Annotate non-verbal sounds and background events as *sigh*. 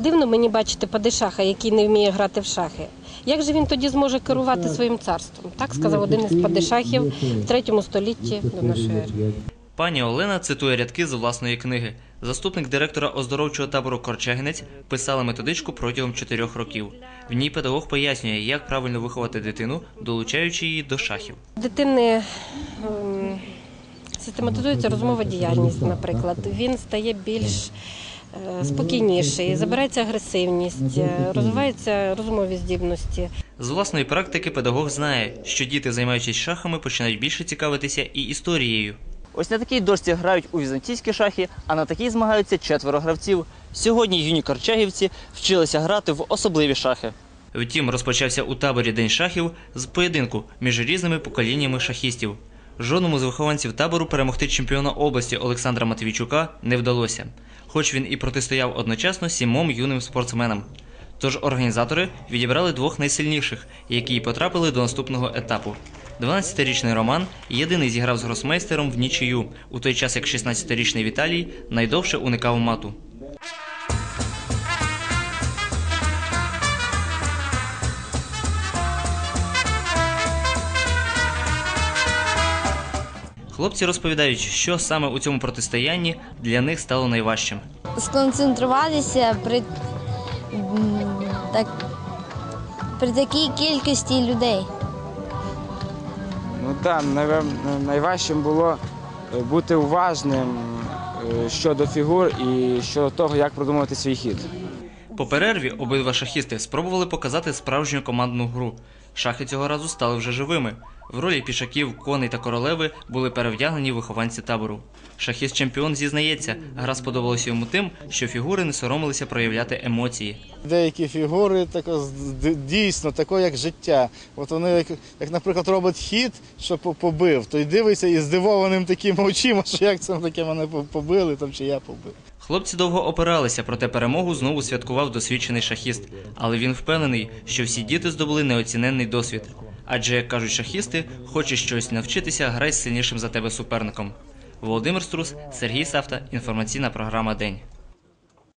Дивно мені бачити падишаха, який не вміє грати в шахи. Як же він тоді зможе керувати своїм царством? Так сказав один із падишахів в третьому столітті до нашої ери. Пані Олена цитує рядки з власної книги. Заступник директора оздоровчого табору Корчагінець писала методичку протягом чотирьох років. В ній педагог пояснює, як правильно виховати дитину, долучаючи її до шахів. Дитини ем, систематизується розмова діяльність, наприклад. Він стає більш спокійніший, забирається агресивність, е, розвиваються розумові здібності. З власної практики педагог знає, що діти, займаючись шахами, починають більше цікавитися і історією. Ось на такій дошці грають у візантійські шахи, а на такій змагаються четверо гравців. Сьогодні юні корчагівці вчилися грати в особливі шахи. Втім, розпочався у таборі День шахів з поєдинку між різними поколіннями шахістів. Жодному з вихованців табору перемогти чемпіона області Олександра Матвійчука не вдалося, хоч він і протистояв одночасно сімом юним спортсменам. Тож організатори відібрали двох найсильніших, які потрапили до наступного етапу. 12-річний Роман єдиний зіграв з гросмейстером в нічию, у той час як 16-річний Віталій найдовше уникав мату. Хлопці розповідають, що саме у цьому протистоянні для них стало найважчим. сконцентруватися при, так, при такій кількості людей. Ну так, найважчим було е, бути уважним е, щодо фігур і щодо того, як продумувати свій хід. По перерві обидва шахісти спробували показати справжню командну гру. Шахи цього разу стали вже живими. В ролі пішаків, коней та королеви були перевдягнені вихованці табору. Шахіст-чемпіон зізнається, гра сподобалася йому тим, що фігури не соромилися проявляти емоції. Деякі фігури тако, дійсно тако, як життя. От вони, як, як, наприклад, робить хід, що по- побив, то й дивиться і здивованим таким очима, *laughs* що як це таке мене побили, там чи я побив. Хлопці довго опиралися, проте перемогу знову святкував досвідчений шахіст. Але він впевнений, що всі діти здобули неоціненний досвід. Адже, як кажуть шахісти, хочеш щось навчитися, грай з сильнішим за тебе суперником. Володимир Струс, Сергій Савта, інформаційна програма День.